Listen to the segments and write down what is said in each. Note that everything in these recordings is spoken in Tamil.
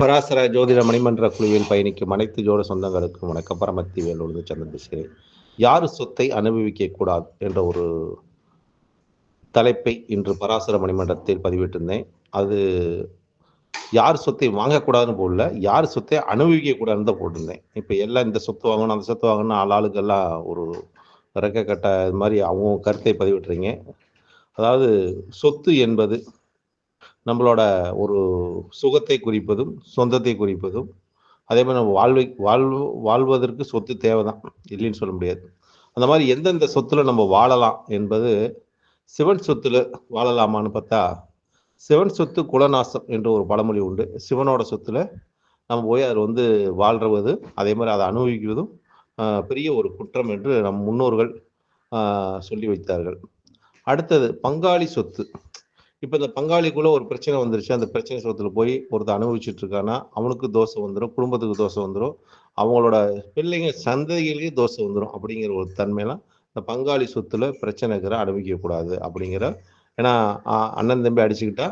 பராசர ஜோதிட மணிமன்ற குழுவில் பயணிக்கும் அனைத்து ஜோட சொந்தங்களுக்கும் வணக்கம். பரமத்தி வேலூர் சந்திரன் பேசுகிறேன். யார் சொத்தை அனுபவிக்க கூடாது என்ற ஒரு தலைப்பை இன்று பராசர மணிமன்றத்தில் பதிவிட்டிருந்தேன். அது யார் சொத்தை வாங்கக்கூடாதுன்னு போடல யார் சொத்தை அனுபவிக்க கூடாதுன்னு தான் போட்டிருந்தேன். இப்போ எல்லாம் இந்த சொத்து வாங்கணும் அந்த சொத்து வாங்கணும் ஆள் ஆளுக்கெல்லாம் ஒரு ரெக்க கட்ட இது மாதிரி அவங்க கருத்தை பதிவிட்டுறீங்க அதாவது சொத்து என்பது நம்மளோட ஒரு சுகத்தை குறிப்பதும் சொந்தத்தை குறிப்பதும் அதே மாதிரி நம்ம வாழ்வை வாழ்வு வாழ்வதற்கு சொத்து தேவை தான் இல்லைன்னு சொல்ல முடியாது. அந்த மாதிரி எந்தெந்த சொத்துல நம்ம வாழலாம் என்பது சிவன் சொத்துல வாழலாமான்னு பார்த்தா சிவன் சொத்து குலநாசம் என்ற ஒரு பழமொழி உண்டு. சிவனோட சொத்துல நம்ம போய் அதில் வந்து வாழ்றது அதே மாதிரி அதை அனுபவிக்குவதும் பெரிய ஒரு குற்றம் என்று நம் முன்னோர்கள் சொல்லி வைத்தார்கள். அடுத்தது பங்காளி சொத்து. இப்போ இந்த பங்காளிக்குள்ள ஒரு பிரச்சனை வந்துருச்சு. அந்த பிரச்சனை சுகத்தில் போய் ஒருத்தர் அனுபவிச்சுட்டு இருக்கான்னா அவனுக்கு தோசை வந்துடும் குடும்பத்துக்கு தோசை வந்துடும் அவங்களோட பிள்ளைங்க சந்ததிகளுக்கு தோசை வந்துடும் அப்படிங்கிற ஒரு தன்மையெல்லாம் இந்த பங்காளி சொத்துல பிரச்சனை இருக்கிற அனுபவிக்க கூடாது அப்படிங்கிற. ஏன்னா அண்ணன் தம்பி அடிச்சுக்கிட்டா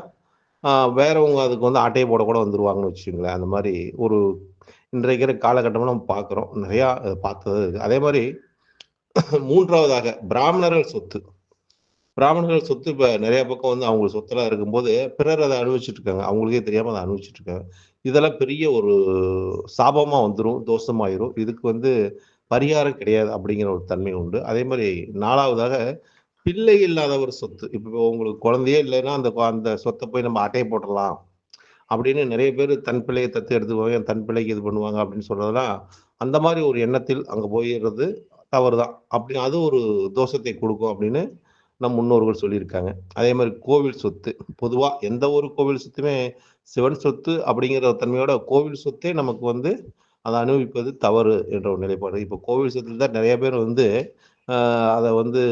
வேறவங்க அதுக்கு வந்து ஆட்டையை போட கூட வந்துருவாங்கன்னு வச்சுக்கோங்களேன். அந்த மாதிரி ஒரு இன்றைக்கிற காலகட்டமாக நம்ம பார்க்குறோம் நிறையா அதை பார்த்தது இருக்குது அதே மாதிரி மூன்றாவதாக பிராமணர்கள் சொத்து. பிராமணர்கள் சொத்து இப்போ நிறைய பக்கம் வந்து அவங்க சொத்தெல்லாம் இருக்கும்போது பிறர் அதை அனுபவிச்சுட்டு இருக்காங்க அவங்களுக்கே தெரியாமல் அதை அனுபவிச்சுட்டு இருக்காங்க இதெல்லாம் பெரிய ஒரு சாபமாக வந்துடும் தோஷமாயிரும். இதுக்கு வந்து பரிகாரம் கிடையாது அப்படிங்கிற ஒரு தன்மை உண்டு. அதே மாதிரி நாலாவதாக பிள்ளை இல்லாத ஒரு சொத்து. இப்போ உங்களுக்கு குழந்தையே இல்லைன்னா அந்த அந்த சொத்தை போய் நம்ம அட்டையை போட்டுடலாம் அப்படின்னு நிறைய பேர் தன் பிள்ளையை தத்து எடுத்துக்குவாங்க தன் பிள்ளைக்கு இது பண்ணுவாங்க அப்படின்னு சொல்றதெல்லாம் அந்த மாதிரி ஒரு எண்ணத்தில் அங்கே போயிடுறது தவறு தான் அப்படி அது ஒரு தோஷத்தை கொடுக்கும் அப்படின்னு நம் முன்னோர்கள் சொல்லியிருக்காங்க. அதே மாதிரி கோவில் சொத்து பொதுவாக எந்த ஒரு கோவில் சொத்துமே சிவன் சொத்து அப்படிங்கிற தன்மையோட கோவில் சொத்தே நமக்கு வந்து அதை அனுபவிப்பது தவறு என்ற ஒரு நிலைப்பாடு. இப்போ கோவில் சொத்துல தான் நிறைய பேர் வந்து அதை வந்து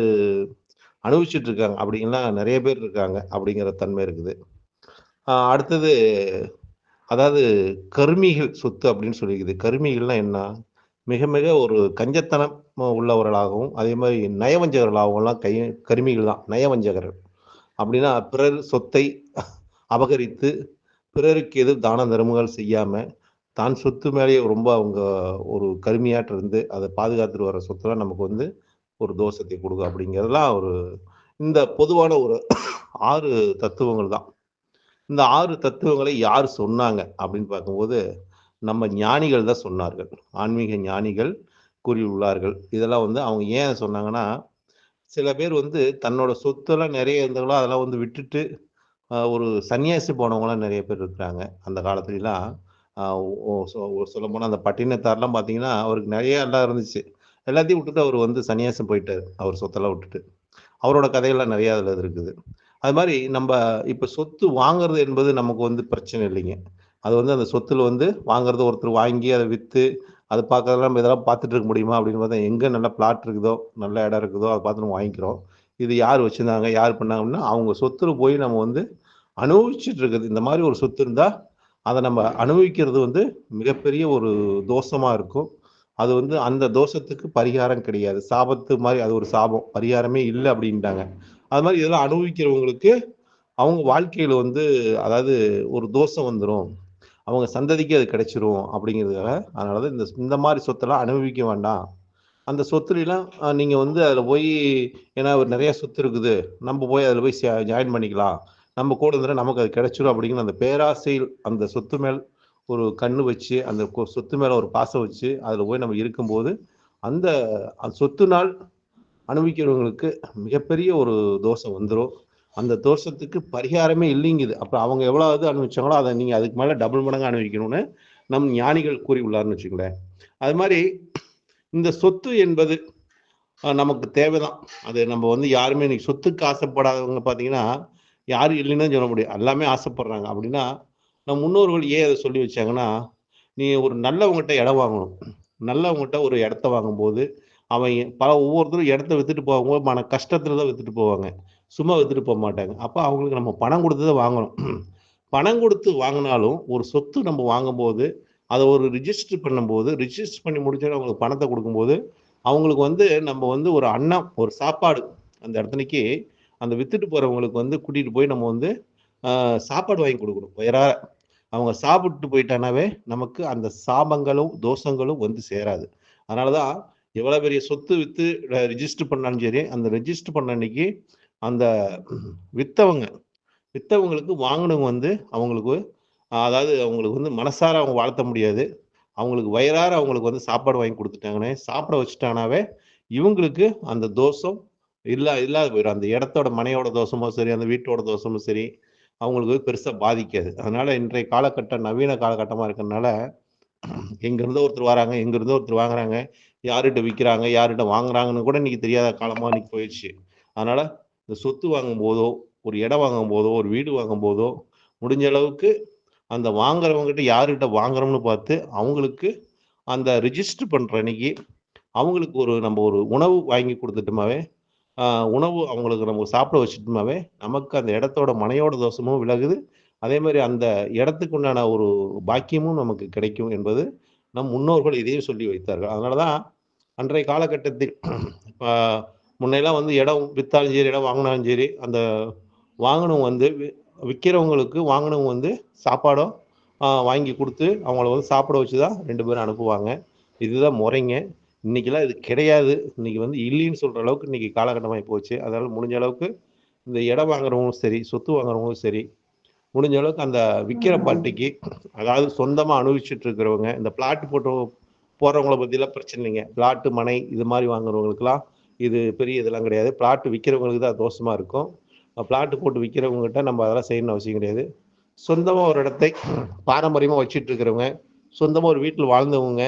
அனுபவிச்சுட்டு இருக்காங்க. அப்படிங்கலாம் நிறைய பேர் இருக்காங்க அப்படிங்கிற தன்மை இருக்குது. அடுத்தது அதாவது கருமிகள் சொத்து அப்படின்னு சொல்லியிருக்குது. கருமிகள்னா என்ன? மிக மிக ஒரு கஞ்சத்தனம் உள்ளவர்களாகவும் அதே மாதிரி நயவஞ்சகர்களாகவும்லாம் கை கருமிகள் தான் நயவஞ்சகர்கள். அப்படின்னா பிறர் சொத்தை அபகரித்து பிறருக்கு எது தான தர்மங்கள் செய்யாமல் தான் சொத்து மேலேயே ரொம்ப அவங்க ஒரு கருமையாட்டு இருந்து அதை பாதுகாத்துட்டு வர சொத்துலாம் நமக்கு வந்து ஒரு தோஷத்தை கொடுக்கும் அப்படிங்கிறதுலாம் ஒரு இந்த பொதுவான ஒரு ஆறு தத்துவங்கள் தான். இந்த ஆறு தத்துவங்களை யார் சொன்னாங்க அப்படின்னு பார்க்கும்போது நம்ம ஞானிகள் தான் சொன்னார்கள். ஆன்மீக ஞானிகள் கூறியுள்ளார்கள். இதெல்லாம் வந்து அவங்க ஏன் சொன்னாங்கன்னா சில பேர் வந்து தன்னோட சொத்தெல்லாம் நிறைய இருந்தாங்களோ அதெல்லாம் வந்து விட்டுட்டு ஒரு சன்னியாசி போனவங்களாம் நிறைய பேர் இருக்கிறாங்க. அந்த காலத்துலலாம் சொல்ல போனால் அந்த பட்டினத்தார்லாம் பார்த்தீங்கன்னா அவருக்கு நிறைய எல்லாம் இருந்துச்சு. எல்லாத்தையும் விட்டுட்டு அவர் வந்து சன்னியாசம் போயிட்டார். அவர் சொத்தெல்லாம் விட்டுட்டு. அவரோட கதையெல்லாம் நிறைய அதில் இருக்குது. அது மாதிரி நம்ம இப்போ சொத்து வாங்குறது என்பது நமக்கு வந்து பிரச்சனை இல்லைங்க. அது வந்து அந்த சொத்துல வந்து வாங்குறது ஒருத்தர் வாங்கி அதை விற்று அது பார்க்கறதெல்லாம் நம்ம இதெல்லாம் பார்த்துட்டு இருக்க முடியுமா அப்படின்னு பார்த்தா எங்கே நல்ல பிளாட் இருக்குதோ நல்ல இடம் இருக்குதோ அதை பார்த்து நம்ம வாங்கிக்கிறோம். இது யார் வச்சுருந்தாங்க யார் பண்ணாங்க அப்படின்னா அவங்க சொத்துல போய் நம்ம வந்து அனுபவிச்சுட்டு இருக்குது. இந்த மாதிரி ஒரு சொத்து இருந்தால் அதை நம்ம அனுபவிக்கிறது வந்து மிகப்பெரிய ஒரு தோஷமாக இருக்கும். அது வந்து அந்த தோஷத்துக்கு பரிகாரம் கிடையாது. சாபத்து மாதிரி அது ஒரு சாபம். பரிகாரமே இல்லை அப்படின்ட்டாங்க. அது மாதிரி இதெல்லாம் அனுபவிக்கிறவங்களுக்கு அவங்க வாழ்க்கையில் வந்து அதாவது ஒரு தோஷம் வந்துடும் அவங்க சந்ததிக்கு அது கிடைச்சிரும் அப்படிங்கிறதுக்காக அதனால தான் இந்த இந்த மாதிரி சொத்தெல்லாம் அனுபவிக்க வேண்டாம். அந்த சொத்துலாம் நீங்கள் வந்து அதில் போய் ஏன்னா ஒரு நிறைய சொத்து இருக்குது. நம்ம போய் அதில் போய் ஜாயின் பண்ணிக்கலாம். நம்ம கூட இருந்தால் நமக்கு அது கிடைச்சிரும் அப்படிங்கிற அந்த பேராசையில் அந்த சொத்து மேல் ஒரு கண்ணு வச்சு அந்த கொ- சொத்து மேலே ஒரு பாசம் வச்சு அதில் போய் நம்ம இருக்கும்போது அந்த அந்த சொத்து நாள் அனுபவிக்கிறவங்களுக்கு மிகப்பெரிய ஒரு தோஷம் வந்துடும் அந்த தோஷத்துக்கு பரிகாரமே இல்லைங்குது. அப்போ அவங்க எவ்வளோ இது அனுபவிச்சாங்களோ அதை நீங்கள் அதுக்கு மேலே டபுள் மடங்கு அனுபவிக்கணும்னு நம் ஞானிகள் கூறி உள்ளார்னு வச்சுங்களேன் அது மாதிரி இந்த சொத்து என்பது நமக்கு தேவைதான். அது நம்ம வந்து யாருமே இன்னைக்கு சொத்துக்கு ஆசைப்படாதவங்க பார்த்தீங்கன்னா யாரும் இல்லைன்னு சொல்ல முடியும். எல்லாமே ஆசைப்படுறாங்க. அப்படின்னா நம்ம முன்னோர்கள் ஏன் அதை சொல்லி வச்சாங்கன்னா நீ ஒரு நல்லவங்ககிட்ட இடம் வாங்கணும். நல்லவங்ககிட்ட ஒரு இடத்த வாங்கும்போது அவன் பல ஒவ்வொருத்தரும் இடத்த வித்துட்டு போகும்போது மன கஷ்டத்துல தான் வித்துட்டு போவாங்க. சும்மா எடுத்துகிட்டு போக மாட்டாங்க. அப்போ அவங்களுக்கு நம்ம பணம் கொடுத்து தான் வாங்கணும். பணம் கொடுத்து வாங்கினாலும் ஒரு சொத்து நம்ம வாங்கும்போது அதை ஒரு ரிஜிஸ்டர் பண்ணும்போது ரிஜிஸ்டர் பண்ணி முடிச்சாலும் அவங்களுக்கு பணத்தை கொடுக்கும்போது அவங்களுக்கு வந்து நம்ம வந்து ஒரு அன்னம் ஒரு சாப்பாடு அந்த இடத்துலக்கு அந்த வித்துட்டு போகிறவங்களுக்கு வந்து கூட்டிகிட்டு போய் நம்ம வந்து சாப்பாடு வாங்கி கொடுக்கணும். வயிறார அவங்க சாப்பிட்டு போயிட்டானாவே நமக்கு அந்த சாபங்களும் தோஷங்களும் வந்து சேராது. அதனால தான் எவ்வளோ பெரிய சொத்து விற்று ரிஜிஸ்டர் பண்ணாலும் சரி அந்த ரெஜிஸ்டர் பண்ண அன்னைக்கு அந்த வித்தவங்க வித்தவங்களுக்கு வாங்கினவங்க வந்து அவங்களுக்கு அதாவது அவங்களுக்கு வந்து மனசார அவங்க வாழ்த்த முடியாது. அவங்களுக்கு வயிறார அவங்களுக்கு வந்து சாப்பாடு வாங்கி கொடுத்துட்டாங்கன்னே சாப்பிட வச்சுட்டானாவே இவங்களுக்கு அந்த தோஷம் இல்லா இல்லாத போயிடும் அந்த இடத்தோட மனையோட தோஷமோ சரி அந்த வீட்டோட தோஷமோ சரி அவங்களுக்கு பெருசாக பாதிக்காது. அதனால இன்றைய காலகட்டம் நவீன காலகட்டமாக இருக்கிறதுனால எங்கேருந்து ஒருத்தர் வராங்க எங்கேருந்து ஒருத்தர் வாங்குறாங்க. யார்கிட்ட விற்கிறாங்க யார்கிட்ட வாங்குறாங்கன்னு கூட இன்னைக்கு தெரியாத காலமாக இன்னைக்கு போயிடுச்சு. அதனால இந்த சொத்து வாங்கும் போதோ ஒரு இடம் வாங்கும் போதோ ஒரு வீடு வாங்கும் போதோ முடிஞ்ச அளவுக்கு அந்த வாங்குறவங்ககிட்ட யாருக்கிட்ட வாங்குறோம்னு பார்த்து அவங்களுக்கு அந்த ரிஜிஸ்டர் பண்ணுற அன்னைக்கு அவங்களுக்கு ஒரு நம்ம ஒரு உணவு வாங்கி கொடுத்துட்டோமாவே உணவு அவங்களுக்கு நம்ம சாப்பிட வச்சுட்டோமாவே நமக்கு அந்த இடத்தோட மனையோட தோஷமும் விலகுது. அதே மாதிரி அந்த இடத்துக்கு உண்டான ஒரு பாக்கியமும் நமக்கு கிடைக்கும் என்பது நம் முன்னோர்கள் இதையும் சொல்லி வைத்தார்கள். அதனாலதான் அன்றைய காலகட்டத்தில் இப்போ முன்னையெல்லாம் வந்து இடம் வித்தாலும் சரி இடம் வாங்கினாலும் சரி அந்த வாங்கினவங்க வந்து வி- விற்கிறவங்களுக்கு வாங்கினவங்க வந்து சாப்பாடோ வாங்கி கொடுத்து அவங்கள வந்து சாப்பிட வச்சு தான் ரெண்டு பேரும் அனுப்புவாங்க. இதுதான் முறைங்க. இன்னைக்கெல்லாம் இது கிடையாது. இன்னைக்கு வந்து இல்லைன்னு சொல்ற அளவுக்கு இன்னைக்கு காலகட்டமாகி போச்சு. அதனால முடிஞ்ச அளவுக்கு இந்த இடம் வாங்குறவங்களும் சரி சொத்து வாங்குறவங்களும் சரி முடிஞ்ச அளவுக்கு அந்த விற்கிற பார்ட்டிக்கு அதாவது சொந்தமாக அனுபவிச்சுட்டு இருக்கிறவங்க இந்த பிளாட் போட்டு போறவங்கள பற்றிலாம் பிரச்சனை இல்லைங்க. பிளாட்டு மனை இது மாதிரி வாங்குறவங்களுக்குலாம் இது பெரிய இதெல்லாம் கிடையாது. பிளாட் விற்கிறவங்களுக்கு தான் தோஷமாக இருக்கும். பிளாட்டு போட்டு விற்கிறவங்ககிட்ட நம்ம அதெல்லாம் செய்யணும்னு அவசியம் கிடையாது. சொந்தமாக ஒரு இடத்தை பாரம்பரியமாக வச்சுட்டு இருக்கிறவங்க சொந்தமாக ஒரு வீட்டில் வாழ்ந்தவங்க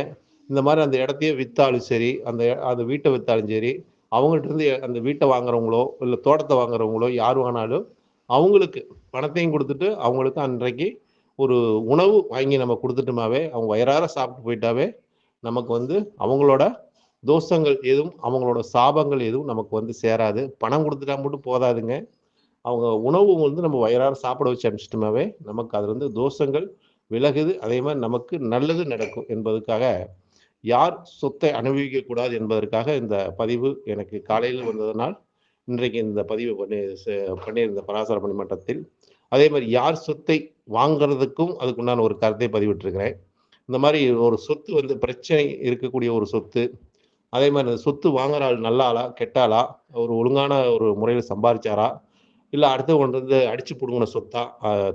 இந்த மாதிரி அந்த இடத்தையே விற்றாலும் சரி அந்த அந்த வீட்டை விற்றாலும் சரி அவங்கள்ட்ட இருந்து அந்த வீட்டை வாங்குறவங்களோ இல்லை தோட்டத்தை வாங்குறவங்களோ யார் வாங்கினாலும் அவங்களுக்கு பணத்தையும் கொடுத்துட்டு அவங்களுக்கு அன்றைக்கு ஒரு உணவு வாங்கி நம்ம கொடுத்துட்டோமாவே அவங்க வயிறார சாப்பிட்டு போயிட்டாவே நமக்கு வந்து அவங்களோட தோஷங்கள் எதுவும் அவங்களோட சாபங்கள் எதுவும் நமக்கு வந்து சேராது. பணம் கொடுத்துட்டா மட்டும் போதாதுங்க. அவங்க உணவு வந்து நம்ம வயிறார சாப்பிட வச்சு அனுப்பிச்சிட்டோமாவே நமக்கு அது இருந்து தோஷங்கள் விலகுது. அதே மாதிரி நமக்கு நல்லது நடக்கும் என்பதற்காக யார் சொத்தை அனுபவிக்கக்கூடாது என்பதற்காக இந்த பதிவு எனக்கு காலையில் வந்ததனால் இன்றைக்கு இந்த பதிவு பண்ணி பண்ணியிருந்த பராசர பணிமன்றத்தில் அதே மாதிரி யார் சொத்தை வாங்குறதுக்கும் அதுக்குண்டான ஒரு கருத்தை பதிவிட்டிருக்கிறேன். இந்த மாதிரி ஒரு சொத்து வந்து பிரச்சனை இருக்கக்கூடிய ஒரு சொத்து அதே மாதிரி அந்த சொத்து வாங்குற ஆள் நல்லாளா கெட்டாளா ஒரு ஒழுங்கான ஒரு முறையில் சம்பாதிச்சாரா இல்லை அடுத்தவங்க வந்து அடிச்சு பிடுங்கின சொத்தா?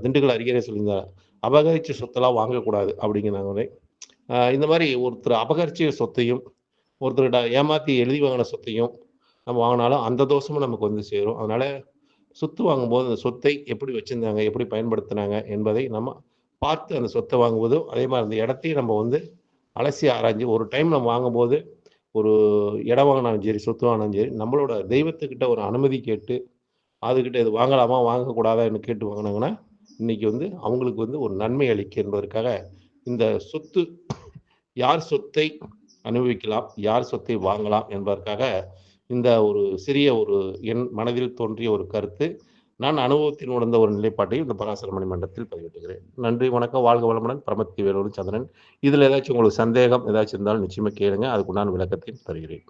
திண்டுக்கல் அறிக்கையே சொல்லியிருந்தாங்க அபகரிச்ச சொத்தெல்லாம் வாங்கக்கூடாது அப்படிங்கிறாங்க இந்த மாதிரி ஒருத்தர் அபகரிச்ச சொத்தையும் ஒருத்தர்கிட்ட ஏமாற்றி எழுதி வாங்கின சொத்தையும் நம்ம வாங்கினாலும் அந்த தோஷமும் நமக்கு வந்து சேரும். அதனால சொத்து வாங்கும்போது அந்த சொத்தை எப்படி வச்சுருந்தாங்க எப்படி பயன்படுத்தினாங்க என்பதை நம்ம பார்த்து அந்த சொத்தை வாங்குவதும் அதே மாதிரி அந்த இடத்தையும் நம்ம வந்து அலசி ஆராய்ஞ்சு ஒரு டைம் நம்ம வாங்கும்போது ஒரு இடம் வாங்கினாலும் சரி சொத்து வாங்கினாலும் சரி நம்மளோட தெய்வத்துக்கிட்ட ஒரு அனுமதி கேட்டு அதுக்கிட்ட இது வாங்கலாமா வாங்கக்கூடாதான்னு கேட்டு வாங்கினாங்கன்னா இன்னைக்கு வந்து அவங்களுக்கு வந்து ஒரு நன்மை அளிக்க என்பதற்காக இந்த சொத்து யார் சொத்தை அனுபவிக்கலாம் யார் சொத்தை வாங்கலாம் என்பதற்காக இந்த ஒரு சிறிய ஒரு என் மனதில் தோன்றிய ஒரு கருத்து நான் அனுபவத்தில் உணர்ந்த ஒரு நிலைப்பாட்டை இந்த பராசர மணி மண்டலத்தில் பதிவிட்டுகிறேன். நன்றி வணக்கம் வாழ்க வளமுடன் பிரமத்தி வேலூர் சந்திரன். இதில் ஏதாச்சும் உங்களுக்கு சந்தேகம் ஏதாச்சும் இருந்தாலும் நிச்சயமாக கேளுங்க. அதுக்குண்டான விளக்கத்தை தருகிறேன்.